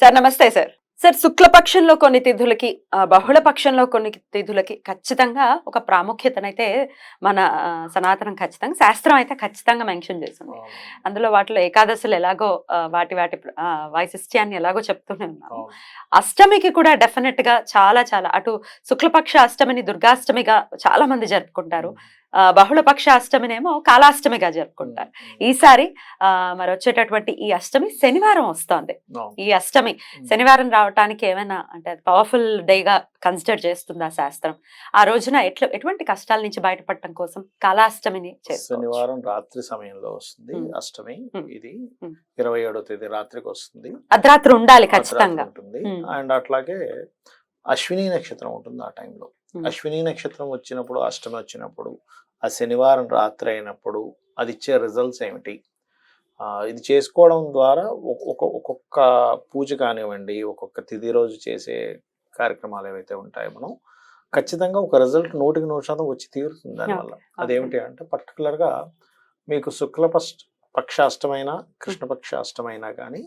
Sir నమస్తే sir. Sir శుక్లపక్షంలో కొన్ని తిథులకి బహుళ పక్షంలో కొన్ని తిథులకి ఖచ్చితంగా ఒక ప్రాముఖ్యతనైతే మన సనాతనం ఖచ్చితంగా శాస్త్రం అయితే ఖచ్చితంగా మెన్షన్ చేస్తుంది అందులో వాటిలో ఏకాదశులు ఎలాగో వాటి వాటి వైశిష్ట్యాన్ని ఎలాగో చెప్తూనే ఉన్నాము అష్టమికి కూడా డెఫినెట్గా చాలా చాలా అటు శుక్లపక్ష అష్టమిని దుర్గాష్టమిగా చాలా మంది జరుపుకుంటారు. బహుళపక్ష అష్టమినేమో కాలాష్టమిగా జరుపుకుంటారు. ఈసారి ఆ, మరి వచ్చేటటువంటి ఈ అష్టమి శనివారం వస్తోంది. ఈ అష్టమి శనివారం రావటానికి ఏమైనా అంటే పవర్ఫుల్ డేగా కన్సిడర్ చేస్తుందా శాస్త్రం? ఆ రోజున ఎట్లా ఎటువంటి కష్టాల నుంచి బయటపడటం కోసం కాలాష్టమిని శనివారం రాత్రి సమయంలో వస్తుంది. అష్టమి. ఇది. ఇరవై ఏడో తేదీ రాత్రికి వస్తుంది. అర్ధరాత్రి ఉండాలి ఖచ్చితంగా. ఉంటుంది. అండ్ అట్లాగే అశ్విని నక్షత్రం ఉంటుంది ఆ టైంలో. అశ్విని నక్షత్రం వచ్చినప్పుడు అష్టమి వచ్చినప్పుడు ఆ శనివారం రాత్రి అయినప్పుడు అది ఇచ్చే రిజల్ట్స్ ఏమిటి? ఇది చేసుకోవడం ద్వారా ఒ- ఒక ఒక్కొక్క పూజ కానివ్వండి ఒక్కొక్క తిథి రోజు చేసే కార్యక్రమాలు ఏవైతే ఉంటాయో మనం ఖచ్చితంగా ఒక రిజల్ట్ నూటికి నూరు శాతం వచ్చి తీరుతుంది దానివల్ల అదేమిటి అంటే పర్టికులర్గా మీకు శుక్లపక్ష పక్షాష్టమైన కృష్ణపక్ష అష్టమైనా కానీ.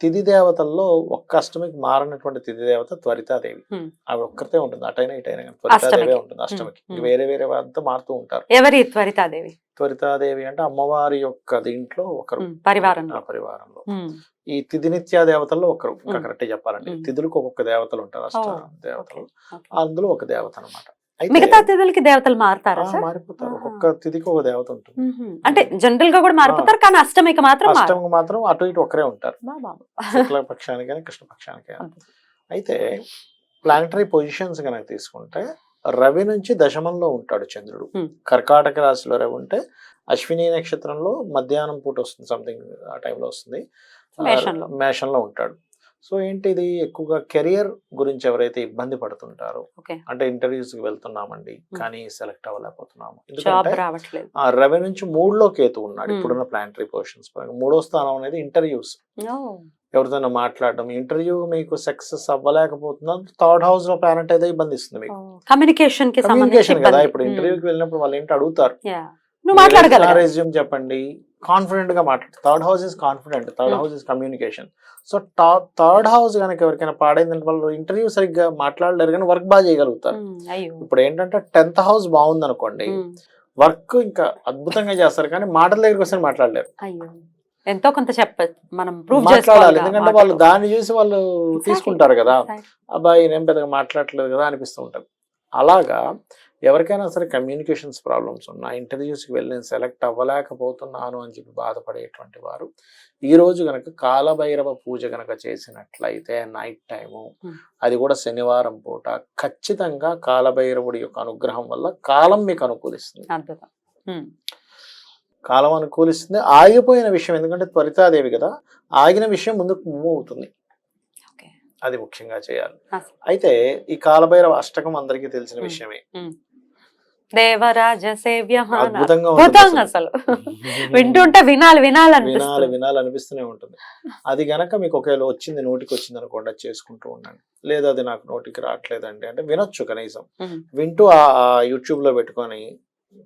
తిథి దేవతల్లో ఒక్క అష్టమికి మారినటువంటి తిథి దేవత త్వరితాదేవి. ఆవిడ ఒక్కరితే ఉంటుంది. అటైనా ఇటైనా త్వరితాదేవి. ఉంటుంది అష్టమికి. వేరే వేరే వారితో మారుతూ ఉంటారు. ఎవరి త్వరితాదేవి? త్వరితాదేవి అంటే అమ్మవారి యొక్క దీంట్లో ఒకరు. పరివారంలో. ఆ పరివారంలో. ఈ తిథి నిత్యా దేవతల్లో ఒకరు. ఇంకా. కరెక్ట్ చెప్పాలంటే. తిథులకు ఒక్కొక్క దేవతలు ఉంటారు. అష్ట దేవతలు. అందులో ఒక దేవత అనమాట మిగతా తిథులకి దేవతలు మారుతారా మారిపోతారు. ఒక్కొక్క తిథికి ఒక దేవత ఉంటుంది. అంటే జనరల్గా కూడా మారిపోతారు కానీ అష్టమికి మాత్రం అష్టమికి మాత్రం అటు ఇటు ఒకరే ఉంటారు. శుక్ల పక్షానికి కానీ కృష్ణ పక్షానికి. అయితే ప్లానటరీ పొజిషన్స్ కనుక తీసుకుంటే రవి నుంచి దశమంలో ఉంటాడు చంద్రుడు. కర్కాటక రాశిలో రవి ఉంటే అశ్విని నక్షత్రంలో మధ్యాహ్నం పూట వస్తుంది సంథింగ్ ఆ టైంలో వస్తుంది. మేషంలో ఉంటాడు సో ఏంటి ఇది ఎక్కువగా కెరియర్ గురించి ఎవరైతే ఇబ్బంది పడుతుంటారో అంటే ఇంటర్వ్యూస్కి వెళ్తున్నామండి కానీ సెలెక్ట్ అవ్వలేకపోతున్నాము. ఎందుకంటే రవి నుంచి మూడులో కేతు ఉన్నాడు. ఇప్పుడున్న ప్లానటరీ పొజిషన్స్ మూడో స్థానం అనేది ఇంటర్వ్యూస్. ఎవరితోనో మాట్లాడడం ఇంటర్వ్యూ మీకు సక్సెస్ అవ్వలేకపోతున్నా థర్డ్ హౌస్లో ప్లానెట్ అయితే ఇబ్బంది ఇస్తుంది మీకు. కమ్యూనికేషన్ కమ్యూనికేషన్ కదా. ఇప్పుడు ఇంటర్వ్యూకి వెళ్ళినప్పుడు వాళ్ళు ఏంటి అడుగుతారు. నువ్వు చెప్పండి. కాన్ఫిడెంట్గా మాట్లాడు. Third house is confident third Hmm. House is communication so third house కనుక ఎవరికైనా పాడైందంటే వాళ్ళు ఇంటర్వ్యూ సరిగ్గా మాట్లాడలేరు కానీ వర్క్ బాగా చేయగలుగుతారు. అయ్యో. ఇప్పుడు ఏంటంటే టెన్త్ హౌస్ బాగుంది అనుకోండి వర్క్ ఇంకా అద్భుతంగా చేస్తారు కానీ మాటల దగ్గరికి వస్తే మాట్లాడలేరు. ఎంతో కొంత చెప్ప మనం ప్రూవ్ మాట్లాడాలి. ఎందుకంటే వాళ్ళు దాన్ని చూసి వాళ్ళు తీసుకుంటారు కదా. అబ్బాయి నేను పెద్దగా మాట్లాడట్లేదు కదా అనిపిస్తూ ఉంటుంది. అలాగా ఎవరికైనా సరే కమ్యూనికేషన్స్ ప్రాబ్లమ్స్ ఉన్నా ఇంటర్వ్యూస్కి వెళ్ళి నేను సెలెక్ట్ అవ్వలేకపోతున్నాను అని చెప్పి బాధపడేటువంటి వారు ఈ రోజు కనుక కాలభైరవ పూజ కనుక చేసినట్లయితే నైట్ టైము. అది కూడా శనివారం పూట ఖచ్చితంగా కాలభైరవుడి యొక్క అనుగ్రహం వల్ల కాలం మీకు అనుకూలిస్తుంది. కాలం అనుకూలిస్తుంది. ఆగిపోయిన విషయం ఎందుకంటే త్వరితాదేవి కదా ఆగిన విషయం ముందుకు మూవ్ అవుతుంది. అది ముఖ్యంగా చేయాలి. అయితే ఈ కాలభైరవ అష్టకం అందరికీ తెలిసిన. విషయమే. దేవరాజ సేవ్య అద్భుతంగా ఉంటుంది అద్భుతంగా అసలు. వింటుంటే వినాలి వినాలి వినాలి వినాలి అనిపిస్తూనే ఉంటుంది. అది గనక మీకు ఒకవేళ వచ్చింది నోటికి వచ్చింది అనుకోండి చేసుకుంటూ ఉండండి. లేదా అది నాకు నోటికి రావట్లేదండి అంటే వినొచ్చు కనీసం. వింటూ ఆ యూట్యూబ్లో పెట్టుకొని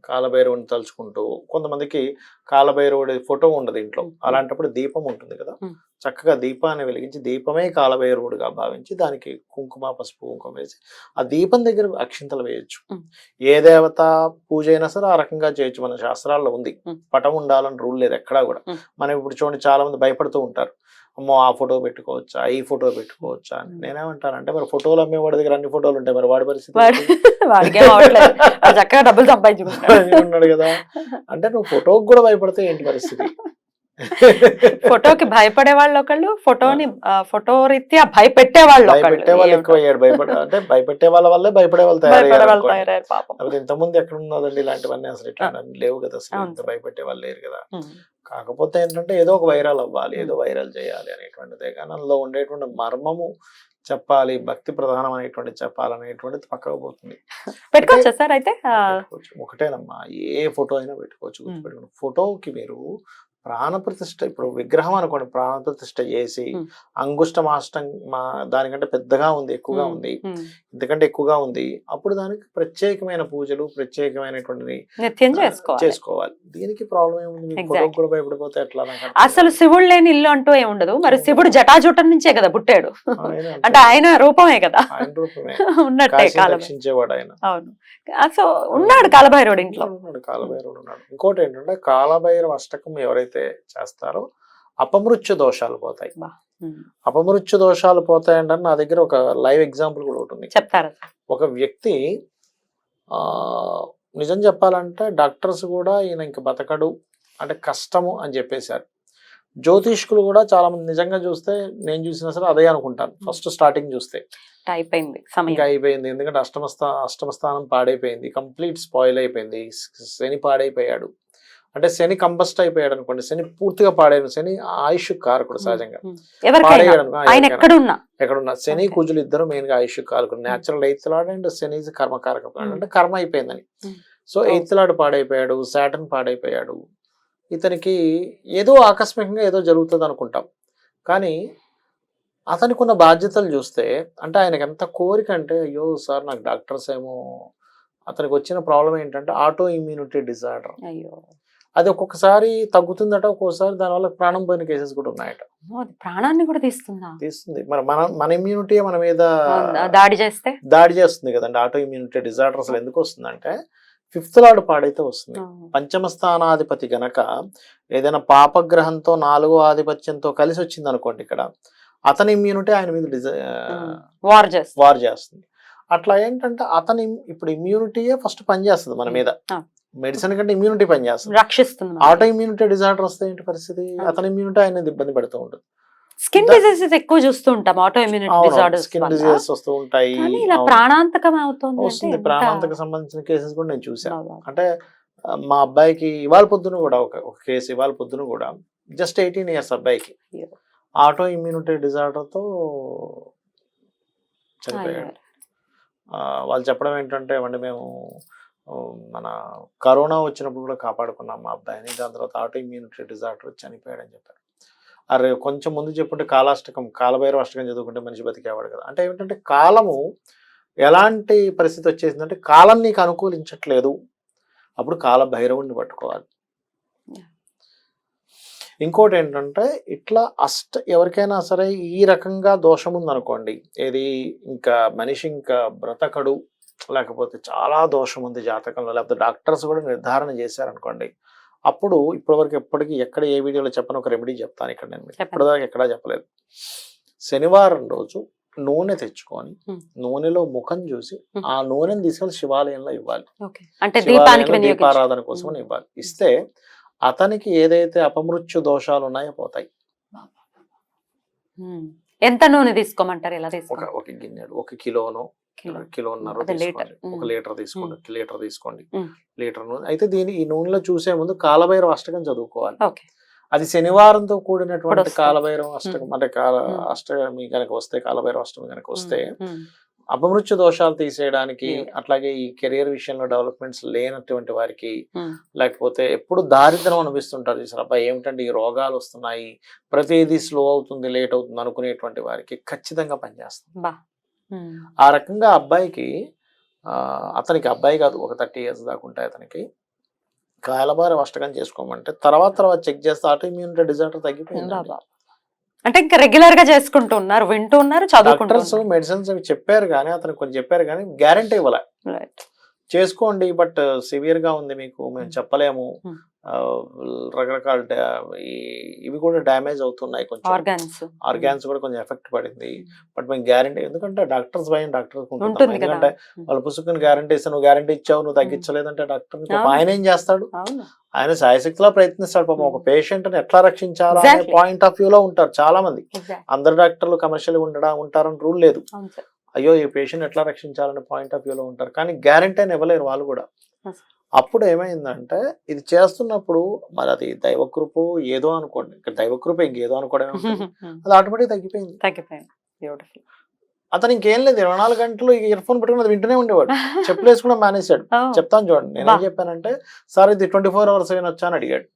కాలభైరవుని తలుచుకుంటూ కొంతమందికి కాలభైరవుడి ఫోటో ఉండదు ఇంట్లో. అలాంటప్పుడు దీపం ఉంటుంది కదా. చక్కగా దీపాన్ని వెలిగించి దీపమే కాలభైరవుడిగా భావించి దానికి కుంకుమ పసుపు కుంకుమ వేసి ఆ దీపం దగ్గర అక్షింతలు వేయొచ్చు. ఏ దేవత పూజ అయినా సరే ఆ రకంగా చేయొచ్చు మన శాస్త్రాల్లో ఉంది. పటం ఉండాలని రూల్ లేదు ఎక్కడా కూడా. మనం ఇప్పుడు చూడండి చాలా మంది భయపడుతూ ఉంటారు అమ్మో ఆ ఫోటో పెట్టుకోవచ్చా ఈ ఫోటో పెట్టుకోవచ్చా అని. నేనేమంటానంటే మరి ఫోటోలు అమ్మేవాడి దగ్గర అన్ని ఫోటోలు ఉంటాయి మరి వాడి పరిస్థితి వాడు వాడు చక్కగా డబ్బులు సంపాదించుకుంటాడు. కదా. అంటే నువ్వు ఫోటోకి కూడా భయపడితే ఏంటి పరిస్థితి? ఫోటోకి భయపడే వాళ్ళు ఒకళ్ళు ఫోటోని ఫోటో రీత్యా భయపెట్టే వాళ్ళు భయపెట్టే వాళ్ళు ఎక్కువ అయ్యాడు భయపడ అంటే భయపెట్టే వాళ్ళ వల్లే భయపడే వాళ్ళు తయారయ్యారు పాపం. ఇంతకుముందు ఎక్కడ ఉన్నదండి ఇలాంటివన్నీ అసలు ఇట్లా లేవు కదా అసలు ఇంత. భయపెట్టే వాళ్ళు లేరు కదా. కాకపోతే ఏంటంటే ఏదో ఒక వైరల్ అవ్వాలి ఏదో వైరల్ చేయాలి అనేటువంటిదే కానీ అందులో ఉండేటువంటి మర్మము చెప్పాలి భక్తి ప్రధానం అనేటువంటి చెప్పాలనేటువంటిది పక్కకు పోతుంది. పెట్టుకోవచ్చా సార్ అయితే. ఒకటేనమ్మా ఏ ఫోటో అయినా పెట్టుకోవచ్చు. గుర్తుపెట్టుకోండి. ఫోటోకి మీరు ప్రాణ ప్రతిష్ఠ ఇప్పుడు విగ్రహం అనుకోండి ప్రాణ ప్రతిష్ఠ చేసి మ్మ్. అంగుష్టం అష్టం మా దానికంటే పెద్దగా ఉంది ఎక్కువగా ఉంది. ఇంతకంటే ఎక్కువగా ఉంది అప్పుడు దానికి ప్రత్యేకమైన పూజలు ప్రత్యేకమైనటువంటి చేసుకోవాలి. దీనికి ప్రాబ్లం ఏముంది? భయపడిపోతే ఎట్లా అసలు శివుడు లేని ఇల్లు అంటూ ఏమి ఉండదు మరి శివుడు జటాజుటం నుంచే కదా పుట్టాడు. అంటే ఆయన రూపమే కదా. ఉన్నట్టే రక్షించేవాడు ఆయన. అవును. సో ఉన్నాడు కాలభైరవుడు ఇంట్లో. ఉన్నాడు కాలభైరవుడు ఉన్నాడు. ఇంకోటి ఏంటంటే కాలభైరవ అష్టకం ఎవరైతే చేస్తారో అపమృత్యు దోషాలు పోతాయి. అపమృత్యు దోషాలు పోతాయంటే నా దగ్గర ఒక లైవ్ ఎగ్జాంపుల్ కూడా ఒకటి ఉంది. చెప్తారా. ఒక వ్యక్తి ఆ నిజం చెప్పాలంటే డాక్టర్స్ కూడా ఈయన ఇంక బతకడు అంటే కష్టము అని చెప్పేశారు. జ్యోతిష్కులు కూడా చాలా మంది నిజంగా చూస్తే నేను చూసినా సరే అదే అనుకుంటాను ఫస్ట్ స్టార్టింగ్ చూస్తే. అయిపోయింది ఇంకా సమయం అయిపోయింది. ఎందుకంటే అష్టమ స్థా అష్టమ స్థానం పాడైపోయింది. కంప్లీట్ స్పాయిల్ అయిపోయింది. శని పాడైపోయాడు. అంటే శని కంబస్ట్ అయిపోయాడు అనుకోండి శని పూర్తిగా పాడైన శని ఆయుష్ కారకుడు సహజంగా. ఎక్కడున్నా. ఎక్కడున్నా. శని. కుజులు ఇద్దరు మెయిన్గా ఆయుష్ కారకుడు. Natural eighth lord and Shani కర్మకారక. అంటే కర్మ అయిపోయిందని. సో. ఎయిత్ లాడ్ పాడైపోయాడు సాటన్ పాడైపోయాడు. ఇతనికి ఏదో ఆకస్మికంగా ఏదో జరుగుతుంది అనుకుంటాం. కానీ అతనికి ఉన్న బాధ్యతలు చూస్తే అంటే ఆయనకి ఎంత కోరిక అంటే అయ్యో సార్ నాకు డాక్టర్స్ ఏమో అతనికి వచ్చిన ప్రాబ్లం ఏంటంటే ఆటో ఇమ్యూనిటీ డిజార్డర్. అయ్యో. అది ఒక్కొక్కసారి తగ్గుతుందట ఒక్కోసారి దానివల్ల ప్రాణం పోయిన కేసెస్ కూడా ఉన్నాయట. ప్రాణాన్ని కూడా తీస్తుందా? తీస్తుంది. మరి మన మన ఇమ్యూనిటీ మన మీద? దాడి చేస్తే? దాడి చేస్తుంది కదండి. ఆటో ఇమ్యూనిటీ డిజార్డర్ అసలు ఎందుకు వస్తుందంటే ఫిఫ్త్ లాడ్ పాడైతే వస్తుంది. పంచమ స్థానాధిపతి గనక ఏదైనా పాపగ్రహంతో నాలుగో ఆధిపత్యంతో కలిసి వచ్చింది అనుకోండి ఇక్కడ అతని ఇమ్యూనిటీ ఆయన మీద వార్ చేస్తే వార్ చేస్తుంది. అట్లా ఏంటంటే అతని ఇప్పుడు ఇమ్యూనిటీయే ఫస్ట్ పనిచేస్తుంది మన మీద. మెడిసిన్ కంటే ఇమ్యూనిటీ పనిచేస్తుంది రక్షిస్తుంది ఆటో ఇమ్యూనిటీ డిజార్డర్ వస్తే ఏంటి పరిస్థితి? అతని ఇమ్యూనిటీ ఆయన ఇబ్బంది పెడుతూ ఉంటుంది. స్కిన్ డిసీజెస్ ఎక్కువ చూస్తూ ఉంటాం auto immunity disorders skin diseases వస్తూ ఉంటాయి. ఇలా. ప్రాణాంతకం అవుతుంది అంటే వస్తుంది. ప్రాణాంతకు సంబంధించిన కేసెస్ కూడా నేను చూసాను. అంటే మా అబ్బాయికి ఇవాళ పొద్దున కూడా ఒక ఒక కేసు ఇవాళ పొద్దున కూడా జస్ట్ ఎయిటీన్ ఇయర్స్ అబ్బాయికి. ఆటో ఇమ్యూనిటీ డిజార్డర్తో చనిపోయాడు. వాళ్ళు చెప్పడం ఏంటంటే ఏమంటే మేము మన కరోనా వచ్చినప్పుడు కూడా కాపాడుకున్నాం మా అబ్బాయిని. దాని తర్వాత ఆటో ఇమ్యూనిటీ డిజార్డర్ వచ్చి చనిపోయాడని చెప్పారు. అరే కొంచెం ముందు చెప్పుంటే కాలాష్టకం కాలభైరవ అష్టకం చదువుకుంటే మనిషి బతికేవాడు కదా. అంటే ఏమిటంటే కాలము ఎలాంటి పరిస్థితి వచ్చేసిందంటే కాలం నీకు అనుకూలించట్లేదు. అప్పుడు కాల భైరవుడిని పట్టుకోవాలి. ఇంకోటి ఏంటంటే ఇట్లా అష్ట ఎవరికైనా సరే ఈ రకంగా దోషం ఉందనుకోండి ఏది ఇంకా మనిషి ఇంకా బ్రతకడు. లేకపోతే చాలా దోషం ఉంది జాతకంలో లేకపోతే డాక్టర్స్ కూడా నిర్ధారణ చేశారనుకోండి అప్పుడు ఇప్పటివరకు ఎప్పటికీ ఎక్కడ ఏ వీడియోలో చెప్పను ఒక రెమెడీ చెప్తాను ఇక్కడ నేను. ఇప్పటిదాకా ఎక్కడా చెప్పలేదు శనివారం రోజు నూనె తెచ్చుకొని. నూనెలో ముఖం చూసి. ఆ నూనెని తీసుకెళ్ళి శివాలయంలో ఇవ్వాలి దీపారాధన కోసం ఇవ్వాలి ఇస్తే అతనికి ఏదైతే అపమృత్యు దోషాలు ఉన్నాయో పోతాయి. ఎంత నూనె తీసుకోమంటారు ఎలా ఒక తీసుకో ఒక గిన్నెడు ఒక కిలోను కిలో. కిలోన్నర తీసుకోండి లీటర్. ఒక. లీటర్ తీసుకోండి లీటర్ తీసుకోండి. లీటర్ నూనె అయితే దీని ఈ నూనెలో చూసే ముందు కాలభైరవ అష్టకం చదువుకోవాలి అది శనివారంతో కూడినటువంటి. కాలభైరవ అష్టకం అంటే కాల. అష్టమి కనుక వస్తే కాలభైరవ అష్టమి కనుక వస్తే. అపమృత్యు దోషాలు తీసేయడానికి. అట్లాగే ఈ కెరియర్ విషయంలో డెవలప్మెంట్స్ లేనటువంటి వారికి. లేకపోతే ఎప్పుడు దారిద్రం అనిపిస్తుంటారు చూసారు అబ్బాయి ఏమిటంటే ఈ రోగాలు వస్తున్నాయి ప్రతిదీ స్లో అవుతుంది లేట్ అవుతుంది అనుకునేటువంటి వారికి ఖచ్చితంగా పనిచేస్తుంది. ఆ రకంగా అబ్బాయికి అతనికి అబ్బాయి కాదు ఒక థర్టీ ఇయర్స్ దాకా ఉంటాయి అతనికి. కాయలబారి అష్టకం చేసుకోమంటే తర్వాత తర్వాత చెక్ చేస్తే ఆటో ఇమ్యూనిటీ డిజార్డర్ తగ్గిపోయింది అంటే ఇంకా రెగ్యులర్గా చేసుకుంటూ ఉన్నారు వింటూ ఉన్నారు చదువుకుంటూ డాక్టర్స్ మెడిసిన్స్ అవి చెప్పారు కానీ అతనికి కొన్ని చెప్పారు కానీ గ్యారంటీ ఇవ్వలే. చేసుకోండి బట్ సివియర్గా ఉంది మీకు మేము. చెప్పలేము. రకరకాల ఇవి కూడా డ్యామేజ్ అవుతున్నాయి కొంచెం. ఆర్గాన్స్. ఆర్గాన్స్ కూడా కొంచెం ఎఫెక్ట్ పడింది. బట్ మేము గ్యారంటీ ఎందుకంటే డాక్టర్స్ భయం డాక్టర్ ఎందుకంటే వాళ్ళ పుస్తకం గ్యారంటీ ఇస్తే నువ్వు గ్యారంటీ ఇచ్చావు నువ్వు తగ్గించలేదంటే డాక్టర్. ఆయన ఏం చేస్తాడు? ఆయన సాయశక్తిలో ప్రయత్నిస్తాడు. పాపం ఒక Hmm. పేషెంట్ని ఎట్లా రక్షించాలా అనే. పాయింట్ ఆఫ్ వ్యూ లో ఉంటారు చాలా మంది. అందరు డాక్టర్లు కమర్షియల్ ఉండడా ఉంటారని రూల్ లేదు. అయ్యో ఈ పేషెంట్ ఎట్లా రక్షించాలనే పాయింట్ ఆఫ్ వ్యూ లో ఉంటారు. కానీ గ్యారంటీ అని ఇవ్వలేరు వాళ్ళు కూడా. అప్పుడు ఏమైందంటే ఇది చేస్తున్నప్పుడు మరి అది దైవకృప ఏదో అనుకోండి. ఇక్కడ దైవకృప ఇంకేదో అనుకోవడమే ఉంటుంది. అది ఆటోమేటిక్ తగ్గిపోయింది. తగ్గిపోయింది. బ్యూటిఫుల్ అతను ఇంకేం లేదు. ఇరవై నాలుగు గంటలు ఇయర్ ఫోన్ పెట్టుకుని అది వింటూనే ఉండేవాడు. చెప్పులు వేసుకోవడం మానేశాడు. చెప్తాను చూడండి. నేను బా. చెప్పానంటే సార్ ఇది ట్వంటీ ఫోర్ అవర్స్ వినొచ్చా అని అడిగాడు.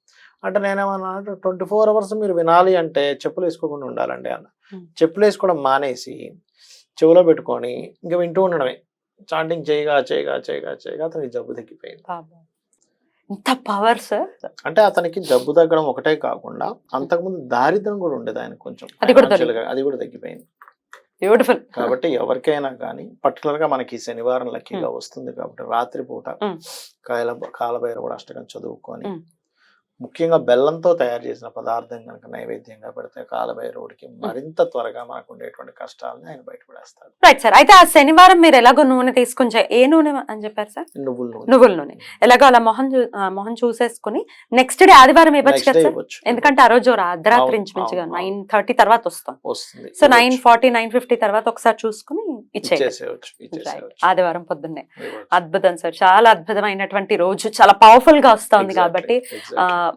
అంటే నేనేమన్నా ట్వంటీ ఫోర్ అవర్స్ మీరు వినాలి అంటే చెప్పులు వేసుకోకుండా ఉండాలండి అన్న. Hmm. చెప్పులు వేసుకోవడం మానేసి చెవిలో పెట్టుకొని ఇంకా వింటూ ఉండడమే. చాంటింగ్ చేయగా చేయగా చేయగా చేయగా అతనికి జబ్బు తగ్గిపోయింది. ఇంత పవర్ సార్ అంటే అతనికి జబ్బు తగ్గడం ఒకటే కాకుండా అంతకుముందు దారిద్రం కూడా ఉండేది ఆయన కొంచెం. అది కూడా తగ్గిపోయింది. బ్యూటిఫుల్ కాబట్టి ఎవరికైనా కానీ పర్టికులర్గా మనకి ఈ శనివారం లక్కీగా వస్తుంది కాబట్టి రాత్రి పూట Hmm. కాయల కాలభైరవుడు అష్టకం చదువుకొని. ముఖ్యంగా బెల్లంతో తయారు చేసిన పదార్థం కనుక నైవేద్యంగా పెడితే కాలభైరవుడికి మరింత త్వరగా మనకు ఉండేటువంటి కష్టాలని ఆయన బయటపడేస్తాడు రైట్ సార్ అయితే ఆ శనివారం మీరు ఎలాగో నూనె తీసుకుని చే- ఏ నూనె అని చెప్పారు సార్ నువ్వుల నూనె. నువ్వుల నూనె. ఎలాగో అలా మొహం మొహం చూసేసుకుని నెక్స్ట్ డే ఆదివారం ఇవ్వచ్చు కదా సార్ ఎందుకంటే ఆ రోజు అర్ధరాత్రి ఇంచుమించుగా అవును, నైన్ థర్టీ తర్వాత వస్తాం. So nine. Forty nine fifty తర్వాత ఒకసారి చూసుకుని ఇచ్చేసేయచ్చు ఆదివారం పొద్దున్నే. అద్భుతం సార్. చాలా అద్భుతమైనటువంటి రోజు చాలా పవర్ఫుల్గా వస్తుంది కాబట్టి.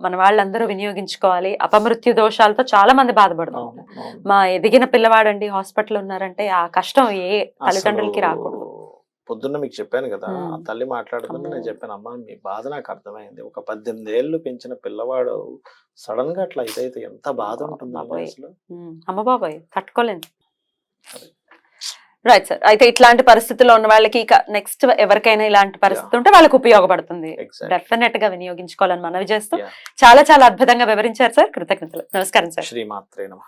మన వాళ్ళందరూ వినియోగించుకోవాలి. అపమృత్యు దోషాలతో చాలా మంది బాధపడుతున్నారు. మా ఎదిగిన పిల్లవాడండి హాస్పిటల్ ఉన్నారంటే ఆ కష్టం ఏ తల్లిదండ్రులకి రాకూడదు. పొద్దున్న మీకు చెప్పాను కదా. ఆ తల్లి మాట్లాడుతుంటే నేను అమ్మో. చెప్పాను అమ్మా మీ బాధ నాకు అర్థమైంది. ఒక పద్దెనిమిది ఏళ్ళు పెంచిన పిల్లవాడు సడన్గా అట్లా ఇదైతే ఎంత బాధ ఉంటుంది అమ్మ బాబాయ్ రైట్ సార్ అయితే ఇట్లాంటి పరిస్థితుల్లో ఉన్న వాళ్ళకి ఇక నెక్స్ట్ ఎవరికైనా ఇలాంటి పరిస్థితి ఉంటే వాళ్ళకి ఉపయోగపడుతుంది. డెఫినెట్గా వినియోగించుకోవాలని మనవి చేస్తూ. చాలా చాలా అద్భుతంగా వివరించారు సార్ కృతజ్ఞతలు. నమస్కారం సార్ శ్రీమాత్రే